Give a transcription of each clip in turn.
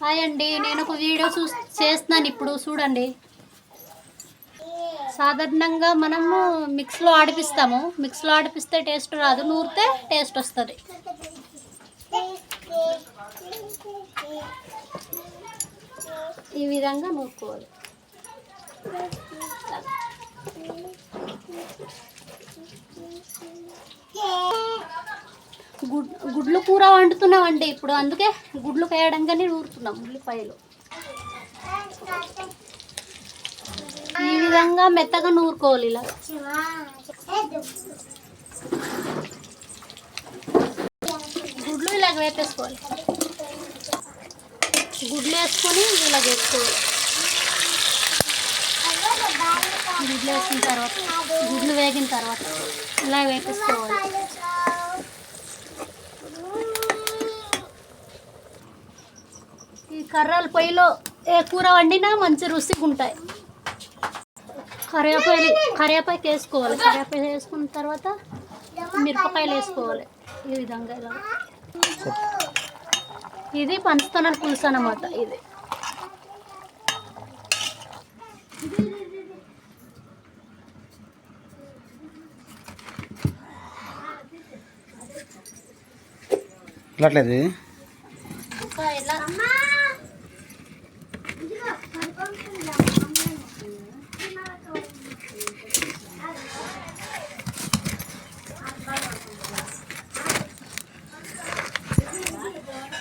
Hi అండి. నేను ఒక వీడియో చూ చేస్తున్నాను ఇప్పుడు చూడండి. సాధారణంగా మనము మిక్స్లో ఆడిపిస్తాము. మిక్స్లో ఆడిపిస్తే టేస్ట్ రాదు. నూరితే టేస్ట్ వస్తుంది. ఈ విధంగా నూరుకోవాలి. గుడ్ గుడ్లు కూర వండుతున్నామండి ఇప్పుడు. అందుకే గుడ్లు వేయడంగానే నూరుతున్నాం ఉల్లిపాయలు ఈ విధంగా మెత్తగా నూరుకోవాలి ఇలా. గుడ్లు ఇలా వేపేసుకోవాలి. గుడ్లు వేసుకొని ఇలా వేసుకోవాలి. గుడ్లు వేసిన తర్వాత గుడ్లు వేగిన తర్వాత ఇలా వేపేసుకోవాలి. ఈ కర్రల పొయ్యిలో ఏ కూర వండినా మంచి రుచిగా ఉంటాయి. కరివేపాయలు కరివేపాకు వేసుకోవాలి. కరివేపాకు వేసుకున్న తర్వాత మిరపకాయలు వేసుకోవాలి. ఈ విధంగా ఇలా. ఇది పంచతనాల పులుసు అన్నమాట ఇది. ఇట్లట్లేదు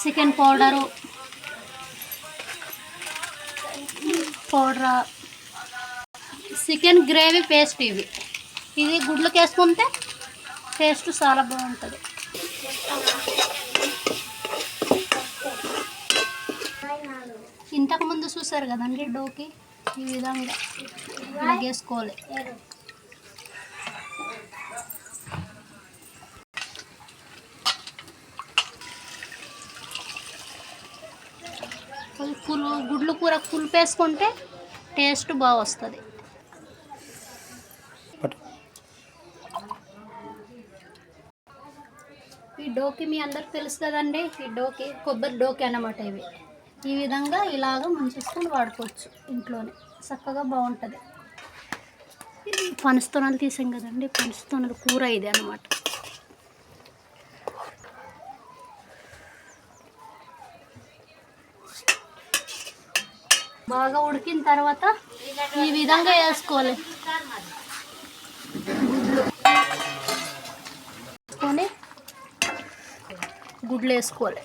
chicken powder powder chicken gravy paste ఇవి. ఇది గుడ్లకు వేసుకుంటే టేస్ట్ చాలా బాగుంటుంది. ఇంతకు ముందు చూసారు కదండి డోకి? ఈ విధంగా ఇలా వేసుకోవాలి పులు గుడ్లు కూర పులుపేసుకుంటే టేస్ట్ బాగా వస్తుంది ఈ డోకి మీ అందరికి తెలుసు కదండి ఈ డోకి కొబ్బరి డోకి అన్నమాట ఇవి. ఈ విధంగా ఇలాగ మంచిసుకొని వాడుకోవచ్చు ఇంట్లోనే. చక్కగా బాగుంటుంది. పనస్తోనలు తీసాం కదండి పనస్తోనలు కూర ఇది అన్నమాట. బాగా ఉడికిన తర్వాత ఈ విధంగా వేసుకోవాలి. గుడ్లు వేసుకొని గుడ్లు వేసుకోవాలి.